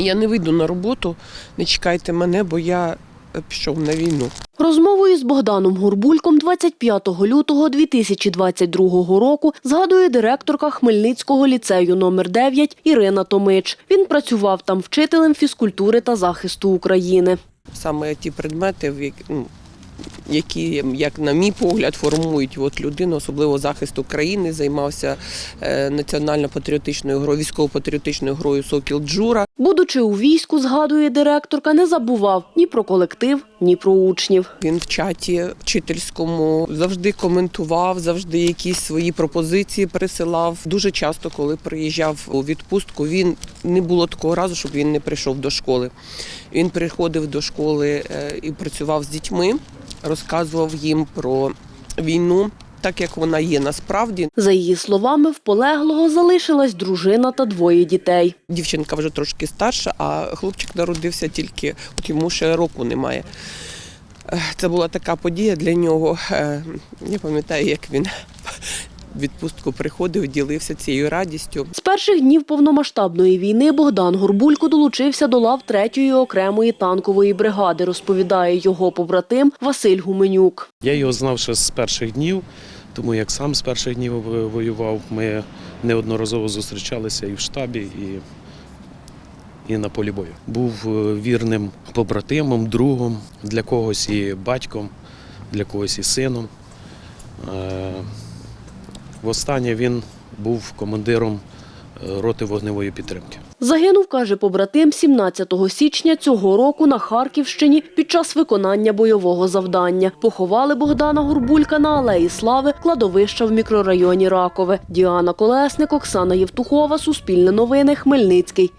Я не вийду на роботу, не чекайте мене, бо я е, пішов на війну. Розмовою з Богданом Гурбульком 25 лютого 2022 року згадує директорка Хмельницького ліцею номер 9 Ірина Томич. Він працював там вчителем фізкультури та захисту України. Саме ті предмети, ну, які, як на мій погляд, формують от людину, особливо захист України, займався е, національно-патріотичною грою, військово-патріотичною грою Сокіл Джура. Будучи у війську, згадує директорка, не забував ні про колектив, ні про учнів. Він в чаті вчительському завжди коментував, завжди якісь свої пропозиції присилав. Дуже часто, коли приїжджав у відпустку, він не було такого разу, щоб він не прийшов до школи. Він приходив до школи е, і працював з дітьми, розказував їм про війну, так як вона є насправді. За її словами, в полеглого залишилась дружина та двоє дітей. Дівчинка вже трошки старша, а хлопчик народився тільки от йому ще року немає. Е, Це була така подія для нього. Е, Я пам'ятаю, як він відпустку приходив, ділився цією радістю. З перших днів повномасштабної війни Богдан Горбулько долучився до лав 3-ї окремої танкової бригади, розповідає його побратим Василь Гуменюк. Я його знав ще з перших днів, тому як сам з перших днів воював, ми неодноразово зустрічалися і в штабі, і, і на полі бою. Був е, вірним побратимом, другом, для когось і батьком, для когось і сином. Востаннє він був командиром е, роти вогневої підтримки. Загинув, каже побратим, 17 січня цього року на Харківщині під час виконання бойового завдання. Поховали Богдана Гурбулька на Алеї Слави, кладовища в мікрорайоні Ракове. Діана Колесник, Оксана Євтухова, Суспільне новини, Хмельницький.